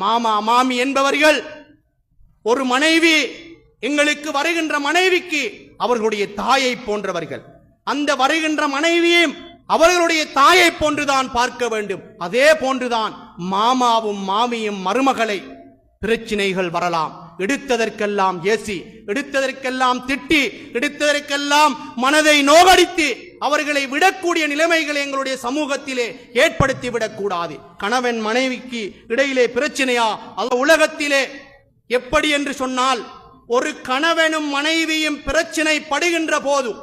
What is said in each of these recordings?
மாமா மாமி என்பவர்கள் ஒரு மனைவி எங்களுக்கு வருகின்ற மனைவிக்கு அவர்களுடைய தாயை போன்றவர்கள். அந்த வருகின்ற மனைவியையும் அவர்களுடைய தாயை போன்றுதான் பார்க்க வேண்டும். அதே போன்றுதான் மாமாவும் மாமியும் மருமகளை பிரச்சினைகள் வரலாம். எடுத்ததற்கெல்லாம் ஏசி எடுத்ததற்கெல்லாம் திட்டி எடுத்ததற்கெல்லாம் மனதை நோகடித்து அவர்களை விடக்கூடிய நிலைமைகளை எங்களுடைய சமூகத்திலே ஏற்படுத்தி விடக்கூடாது கணவன் மனைவிக்கு இடையிலே பிரச்சனையா? அந்த உலகத்திலே எப்படி என்று சொன்னால் ஒரு கணவனும் மனைவியும் பிரச்சனை படுகின்ற போது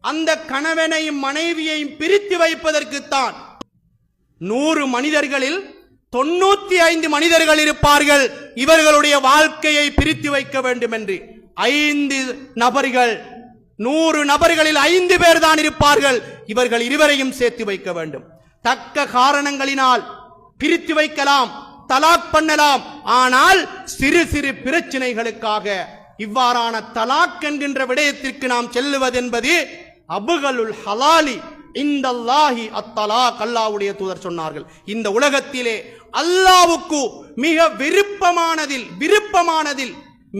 அந்த கணவனையும் மனைவியையும் பிரித்து வைப்பதற்குத்தான் நூறு மனிதர்களில் தொண்ணூத்தி ஐந்து மனிதர்கள் இருப்பார்கள். இவர்களுடைய வாழ்க்கையை பிரித்து வைக்க வேண்டும் என்று ஐந்து நபர்கள் நூறு நபர்களில் ஐந்து பேர் தான் இருப்பார்கள். இவர்கள் இருவரையும் சேர்த்து வைக்க வேண்டும். தக்க காரணங்களினால் பிரித்து வைக்கலாம் தலாக் பண்ணலாம். ஆனால் சிறு சிறு பிரச்சனைகளுக்காக இவ்வாறான தலாக் என்கின்ற விடயத்திற்கு நாம் செல்லுவதென்பது அபுகளுல் ஹலாலி இந்த அல்லாஹி அத்தலா அல்லாவுடைய தூதர் சொன்னார்கள். இந்த உலகத்திலே அல்லாவுக்கு மிக விருப்பமானதில் விருப்பமானதில்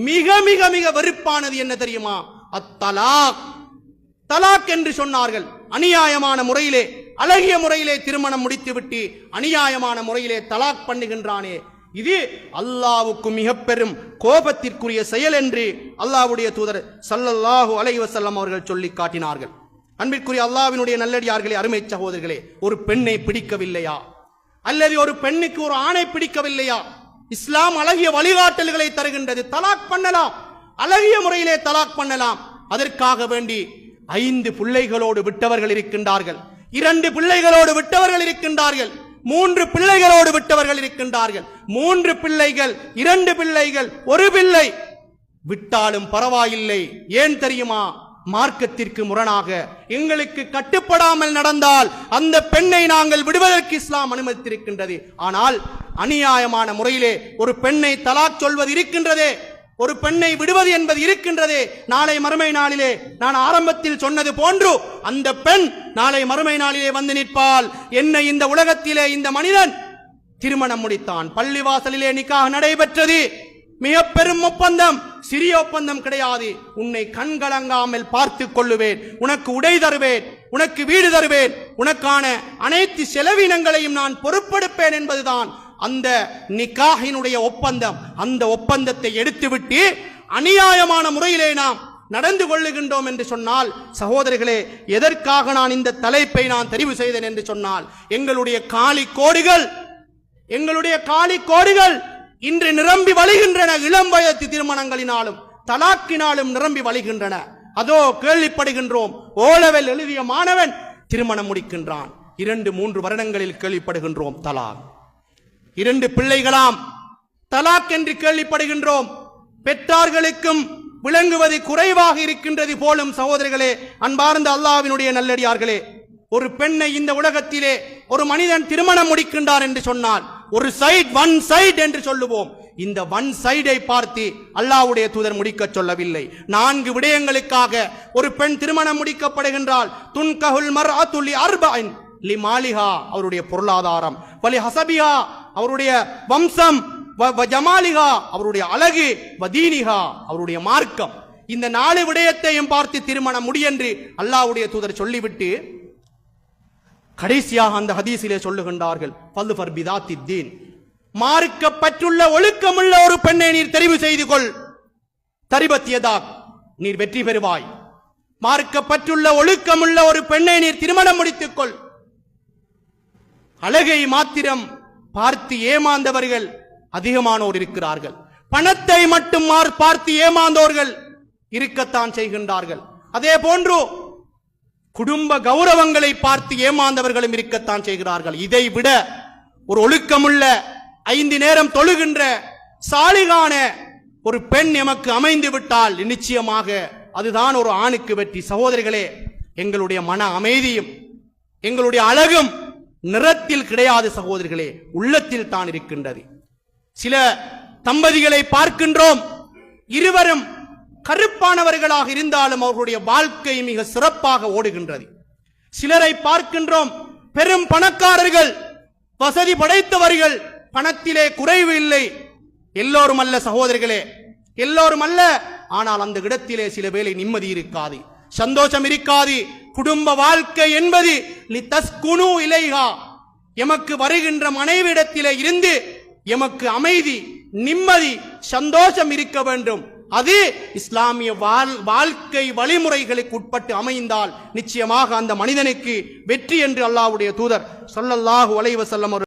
மிக மிக மிக வெறுப்பானது என்ன தெரியுமா? அத்தலாக். தலாக் என்று சொன்னார்கள். அநியாயமான முறையிலே அழகிய முறையிலே திருமணம் முடித்துவிட்டு அநியாயமான முறையிலே தலாக் பண்ணுகின்றானே. இது அல்லாவுக்கு மிக பெரும் கோபத்திற்குரிய செயல் என்று அல்லாஹ்வுடைய தூதர் சல்லல்லாஹு அலைவசல்லம் அவர்கள் சொல்லி காட்டினார்கள். அன்பிற்குரிய அல்லாவினுடைய நல்லடியார்களே அருமை சகோதரர்களே ஒரு பெண்ணை பிடிக்கவில்லையா? அல்லது ஒரு பெண்ணுக்கு ஒரு ஆணை பிடிக்கவில்லையா? இஸ்லாம் அழகிய வழிகாட்டல்களை தருகின்றது. தலாக் பண்ணலாம். அழகிய முறையிலே தலாக் பண்ணலாம். அதற்காக வேண்டி ஐந்து பிள்ளைகளோடு விட்டவர்கள் இருக்கின்றார்கள். இரண்டு பிள்ளைகளோடு விட்டவர்கள் இருக்கின்றார்கள். மூன்று பிள்ளைகளோடு விட்டவர்கள் இருக்கின்றார்கள். மூன்று பிள்ளைகள் இரண்டு பிள்ளைகள் ஒரு பிள்ளை. விட்டாலும் பரவாயில்லை. ஏன் தெரியுமா? மார்க்கத்திற்கு முரணாக எங்களுக்கு கட்டுப்படாமல் நடந்தால் அந்த பெண்ணை நாங்கள் விடுவதற்கு இஸ்லாம் அனுமதித்திருக்கின்றது. ஆனால் அநியாயமான முறையிலே ஒரு பெண்ணை தலாக் சொல்வது இருக்கின்றதே. ஒரு பெண்ணை விடுவது என்பது இருக்கின்றதே. நாளை மறுமை நாளிலே நான் ஆரம்பத்தில் சொன்னது போன்று அந்த பெண் நாளை மறுமை நாளிலே வந்து நிற்பால் என்னை இந்த உலகத்திலே இந்த மனிதன் திருமணம் முடித்தான். பள்ளிவாசலிலே நிக்காக நடைபெற்றது. மிக பெரும் ஒப்பந்தம். சிறிய ஒப்பந்தம் கிடையாது. உன்னை கண்கலங்காமல் பார்த்து கொள்ளுவேன். உனக்கு உடை தருவேன். உனக்கு வீடு தருவேன். உனக்கான அனைத்து செலவினங்களையும் நான் பொறுப்பெடுப்பேன் என்பதுதான் அந்த நிக்காகினுடைய ஒப்பந்தம் அந்த ஒப்பந்தத்தை எடுத்துவிட்டு அநியாயமான முறையிலே நாம் நடந்து கொள்ளுகின்றோம் என்று சொன்னால் சகோதரர்களே எதற்காக நான் இந்த தலைப்பை நான் தெரிவு செய்தேன் என்று சொன்னால் எங்களுடைய காலி கோடுகள் எங்களுடைய காலி கோடுகள் இன்று நிரம்பி வழிகின்றன இளம் வயது திருமணங்களினாலும் தலாக்கினாலும் நிரம்பி வழிகின்றன. அதோ கேள்விப்படுகின்றோம் ஓலவெல் எழுதிய மாணவன் திருமணம் முடிக்கின்றான். இரண்டு மூன்று வருடங்களில் கேள்விப்படுகின்றோம் தலாக். இரண்டு பிள்ளைகளாம் தலாக் என்று கேள்விப்படுகின்றோம். பெற்றார்களுக்கும் விளங்குவது குறைவாக இருக்கின்றது போலும் சகோதரிகளே அன்பார்ந்த அல்லாவினுடைய நல்லடியார்களே. ஒரு பெண்ணை இந்த உலகத்திலே ஒரு மனிதன் திருமணம் முடிக்கின்றார் என்று சொன்னால் ஒரு சைட் ஒன் சைட் என்று சொல்லுவோம். இந்த ஒன் சைடை பார்த்து அல்லாவுடைய தூதர் முடிக்க சொல்லவில்லை. நான்கு விடயங்களுக்காக ஒரு பெண் திருமணம் முடிக்கப்படுகின்றால் துன்கஹுல் மர் அத்துலி அர்பைன் லி மாலிஹா அவருடைய பொருளாதாரம். வலி ஹசபிஹா அவருடைய வம்சம் ஜமாலிகா அவருடைய அழகு வதீனிகா அவருடைய மார்க்கம். இந்த நாலு விடயத்தையும் பார்த்து திருமணம் முடியென்று அல்லாவுடைய தூதர் சொல்லிவிட்டு கடைசியாக அந்த ஹதீசிலே சொல்லுகின்றார்கள் பல்லு ஃபர் தீன் மார்க்கப்பற்றுள்ள ஒழுக்கமுள்ள ஒரு பெண்ணை நீர் தெரிவு செய்து கொள். தரிபத்தியதா நீர் வெற்றி பெறுவாய். மார்க்கப்பற்றுள்ள ஒழுக்கமுள்ள ஒரு பெண்ணை நீர் திருமணம் முடித்துக் கொள். அழகை மாத்திரம் பார்த்து ஏமாந்தவர்கள் அதிகமானோர் இருக்கிறார்கள். பணத்தை மட்டும் மார்- பார்த்து ஏமாந்தோர்கள் இருக்கத்தான் செய்கின்றார்கள். அதே போன்று குடும்ப கௌரவங்களை பார்த்து ஏமாந்தவர்களும் இருக்கத்தான் செய்கிறார்கள். இதை விட ஒரு ஒழுக்கமுள்ள ஐந்து நேரம் தொழுகின்ற சாலிகான ஒரு பெண் எமக்கு அமைந்து விட்டால் நிச்சயமாக அதுதான் ஒரு ஆணுக்கு வெற்றி. சகோதரிகளே எங்களுடைய மன அமைதியும் எங்களுடைய அழகும் நிறத்தில் கிடையாது சகோதரிகளே உள்ளத்தில் தான் இருக்கின்றது. சில தம்பதிகளை பார்க்கின்றோம். இருவரும் கருப்பானவர்களாக இருந்தாலும் அவர்களுடைய வாழ்க்கை மிக சிறப்பாக ஓடுகின்றது. சிலரை பார்க்கின்றோம். பெரும் பணக்காரர்கள் வசதி படைத்தவர்கள் பணத்திலே குறைவு இல்லை. எல்லோரும் அல்ல சகோதரிகளே எல்லோரும் அல்ல. ஆனால் அந்த இடத்திலே சில வேலை நிம்மதி இருக்காது. சந்தோஷம் இருக்காது. குடும்ப வாழ்க்கை என்பது லிதஸ்குனு இலைகா எமக்கு வருகின்ற மனைவிடத்திலே இருந்து எமக்கு அமைதி நிம்மதி சந்தோஷம் இருக்க வேண்டும். அது இஸ்லாமிய வாழ் வாழ்க்கை வழிமுறைகளுக்கு உட்பட்டு அமைந்தால் நிச்சயமாக அந்த மனிதனுக்கு வெற்றி என்று அல்லாவுடைய தூதர் சொல்லல்லாஹு வலைவசல்லம்